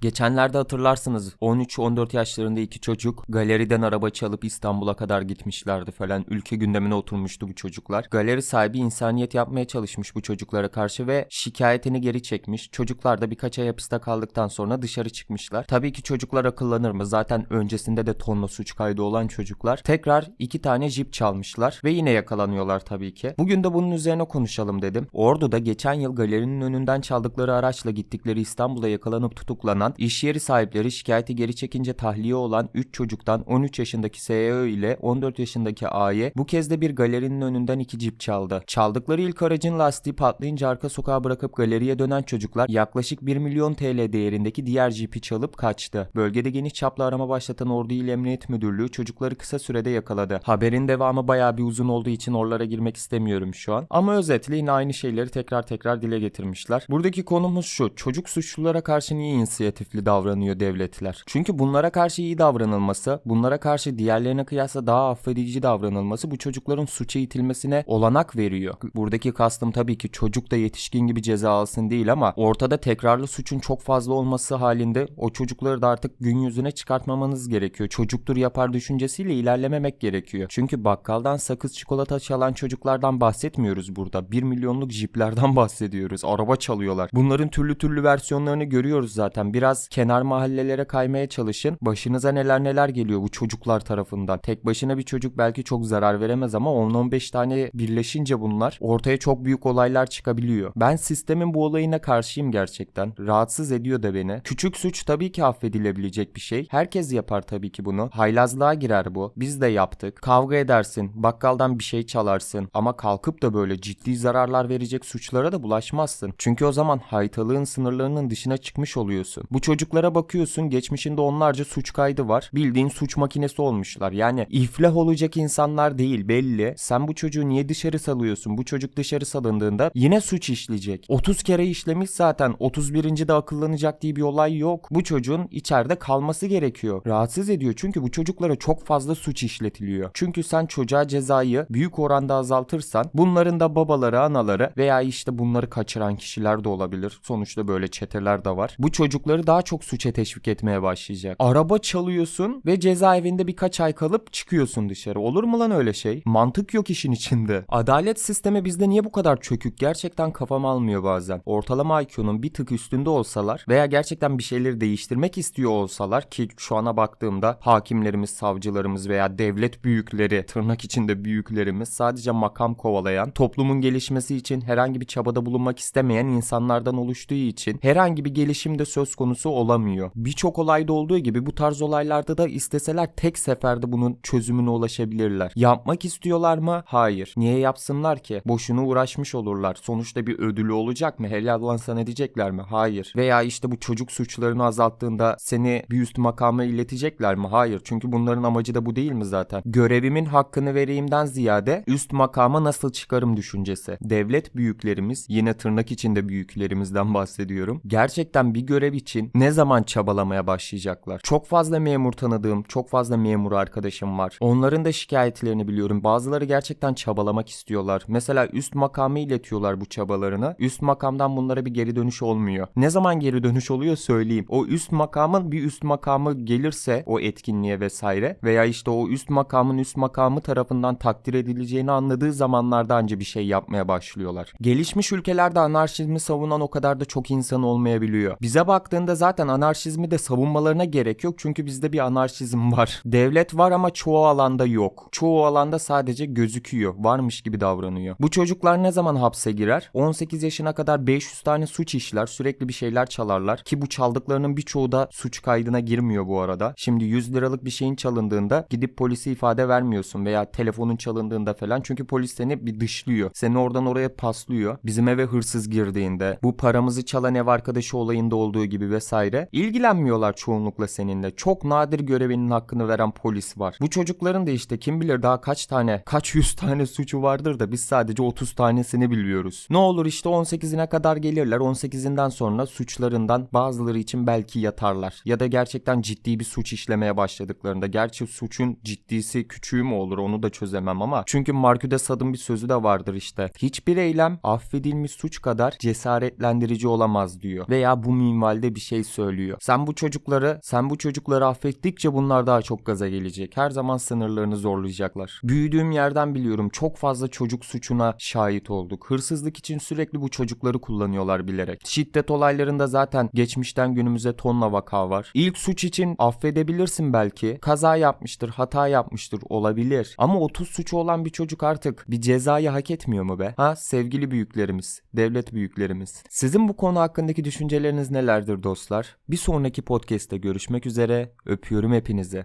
Geçenlerde hatırlarsınız 13-14 yaşlarında iki çocuk galeriden araba çalıp İstanbul'a kadar gitmişlerdi falan. Ülke gündemine oturmuştu bu çocuklar. Galeri sahibi insaniyet yapmaya çalışmış bu çocuklara karşı ve şikayetini geri çekmiş. Çocuklar da birkaç ay hapiste kaldıktan sonra dışarı çıkmışlar. Tabii ki çocuklar akıllanır mı? Zaten öncesinde de tonla suç kaydı olan çocuklar. Tekrar iki tane jip çalmışlar ve yine yakalanıyorlar tabii ki. Bugün de bunun üzerine konuşalım dedim. Ordu'da geçen yıl galerinin önünden çaldıkları araçla gittikleri İstanbul'a yakalanıp tutuklanan iş yeri sahipleri şikayeti geri çekince tahliye olan 3 çocuktan 13 yaşındaki SEO ile 14 yaşındaki A'ye bu kez de bir galerinin önünden iki cip çaldı. Çaldıkları ilk aracın lastiği patlayınca arka sokağa bırakıp galeriye dönen çocuklar yaklaşık 1 milyon TL değerindeki diğer cipi çalıp kaçtı. Bölgede geniş çaplı arama başlatan Ordu İl Emniyet Müdürlüğü çocukları kısa sürede yakaladı. Haberin devamı bayağı bir uzun olduğu için oralara girmek istemiyorum şu an. Ama özetle yine aynı şeyleri tekrar tekrar dile getirmişler. Buradaki konumuz şu. Çocuk suçlulara karşı niye inisiyatifli davranıyor devletler? Çünkü bunlara karşı iyi davranılması, bunlara karşı diğerlerine kıyasla daha affedici davranılması bu çocukların suça itilmesine olanak veriyor. Buradaki kastım tabii ki çocuk da yetişkin gibi ceza alsın değil ama ortada tekrarlı suçun çok fazla olması halinde o çocukları da artık gün yüzüne çıkartmamanız gerekiyor. Çocuktur yapar düşüncesiyle ilerlememek gerekiyor. Çünkü bakkaldan sakız çikolata çalan çocuklardan bahsetmiyoruz burada. 1 milyonluk jiplerden bahsediyoruz. Araba çalıyorlar. Bunların türlü türlü versiyonlarını görüyoruz zaten. Biraz kenar mahallelere kaymaya çalışın. Başınıza neler neler geliyor bu çocuklar tarafından. Tek başına bir çocuk belki çok zarar veremez ama 10-15 tane birleşince bunlar ortaya çok büyük olaylar çıkabiliyor. Ben sistemin bu olayına karşıyım gerçekten. Rahatsız ediyor da beni. Küçük suç tabii ki affedilebilecek bir şey. Herkes yapar tabii ki bunu. Haylazlığa girer bu. Biz de yaptık. Kavga edersin. Bakkaldan bir şey çalarsın. Ama kalkıp da böyle ciddi zararlar verecek suçlara da bulaşmazsın. Çünkü o zaman haytalığın sınırlarının dışına çıkmış oluyorsun. Bu çocuklara bakıyorsun geçmişinde onlarca suç kaydı var. Bildiğin suç makinesi olmuşlar. Yani iflah olacak insanlar değil belli. Sen bu çocuğu niye dışarı salıyorsun? Bu çocuk dışarı salındığında yine suç işleyecek. 30 kere işlemiş zaten. 31. de akıllanacak diye bir olay yok. Bu çocuğun içeride kalması gerekiyor. Rahatsız ediyor çünkü bu çocuklara çok fazla suç işletiliyor. Çünkü sen çocuğa cezayı büyük oranda azaltırsan bunların da babaları, anaları veya işte bunları kaçıran kişiler de olabilir. Sonuçta böyle çeteler de var. Bu çocukları daha çok suça teşvik etmeye başlayacak. Araba çalıyorsun ve cezaevinde birkaç ay kalıp çıkıyorsun dışarı. Olur mu lan öyle şey? Mantık yok işin içinde. Adalet sistemi bizde niye bu kadar çökük? Gerçekten kafam almıyor bazen. Ortalama IQ'nun bir tık üstünde olsalar veya gerçekten bir şeyleri değiştirmek istiyor olsalar ki şu ana baktığımda hakimlerimiz, savcılarımız veya devlet büyükleri, tırnak içinde büyüklerimiz sadece makam kovalayan, toplumun gelişmesi için herhangi bir çabada bulunmak istemeyen insanlardan oluştuğu için herhangi bir gelişim de söz konusu olamıyor. Birçok olayda olduğu gibi bu tarz olaylarda da isteseler tek seferde bunun çözümüne ulaşabilirler. Yapmak istiyorlar mı? Hayır. Niye yapsınlar ki? Boşuna uğraşmış olurlar. Sonuçta bir ödülü olacak mı? Helal lan sana diyecekler mi? Hayır. Veya işte bu çocuk suçlarını azalttığında seni bir üst makama iletecekler mi? Hayır. Çünkü bunların amacı da bu değil mi zaten? Görevimin hakkını vereyimden ziyade üst makama nasıl çıkarım düşüncesi. Devlet büyüklerimiz yine tırnak içinde büyüklerimizden bahsediyorum. Gerçekten bir görev için ne zaman çabalamaya başlayacaklar? Çok fazla memur tanıdığım, çok fazla memur arkadaşım var. Onların da şikayetlerini biliyorum. Bazıları gerçekten çabalamak istiyorlar. Mesela üst makamı iletiyorlar bu çabalarını. Üst makamdan bunlara bir geri dönüş olmuyor. Ne zaman geri dönüş oluyor söyleyeyim. O üst makamın bir üst makamı gelirse o etkinliğe vesaire veya işte o üst makamın üst makamı tarafından takdir edileceğini anladığı zamanlarda anca bir şey yapmaya başlıyorlar. Gelişmiş ülkelerde anarşizmi savunan o kadar da çok insan olmayabiliyor. Bize baktığında zaten anarşizmi de savunmalarına gerek yok çünkü bizde bir anarşizm var. Devlet var ama çoğu alanda yok. Çoğu alanda sadece gözüküyor. Varmış gibi davranıyor. Bu çocuklar ne zaman hapse girer? 18 yaşına kadar 500 tane suç işler. Sürekli bir şeyler çalarlar. Ki bu çaldıklarının birçoğu da suç kaydına girmiyor bu arada. Şimdi 100 liralık bir şeyin çalındığında gidip polise ifade vermiyorsun veya telefonun çalındığında falan. Çünkü polis seni bir dışlıyor. Seni oradan oraya paslıyor. Bizim eve hırsız girdiğinde, bu paramızı çalan ev arkadaşı olayında olduğu gibi vesaire ilgilenmiyorlar çoğunlukla seninle. Çok nadir görevinin hakkını veren polis var. Bu çocukların da işte kim bilir daha kaç tane, kaç yüz tane suçu vardır da biz sadece 30 tanesini biliyoruz. Ne olur işte 18'ine kadar gelirler. 18'inden sonra suçlarından bazıları için belki yatarlar. Ya da gerçekten ciddi bir suç işlemeye başladıklarında. Gerçi suçun ciddisi küçüğü mü olur onu da çözemem ama. Çünkü Marcus de Sade'ın bir sözü de vardır işte. Hiçbir eylem affedilmiş suç kadar cesaretlendirici olamaz diyor. Veya bu minvalde bir şey şey söylüyor. Sen bu çocukları, sen bu çocukları affettikçe bunlar daha çok gaza gelecek. Her zaman sınırlarını zorlayacaklar. Büyüdüğüm yerden biliyorum çok fazla çocuk suçuna şahit olduk. Hırsızlık için sürekli bu çocukları kullanıyorlar bilerek. Şiddet olaylarında zaten geçmişten günümüze tonla vaka var. İlk suç için affedebilirsin belki. Kaza yapmıştır, hata yapmıştır olabilir. Ama 30 suçu olan bir çocuk artık bir cezayı hak etmiyor mu be? Ha sevgili büyüklerimiz, devlet büyüklerimiz. Sizin bu konu hakkındaki düşünceleriniz nelerdir dostlar? Bir sonraki podcast'te görüşmek üzere. Öpüyorum hepinize.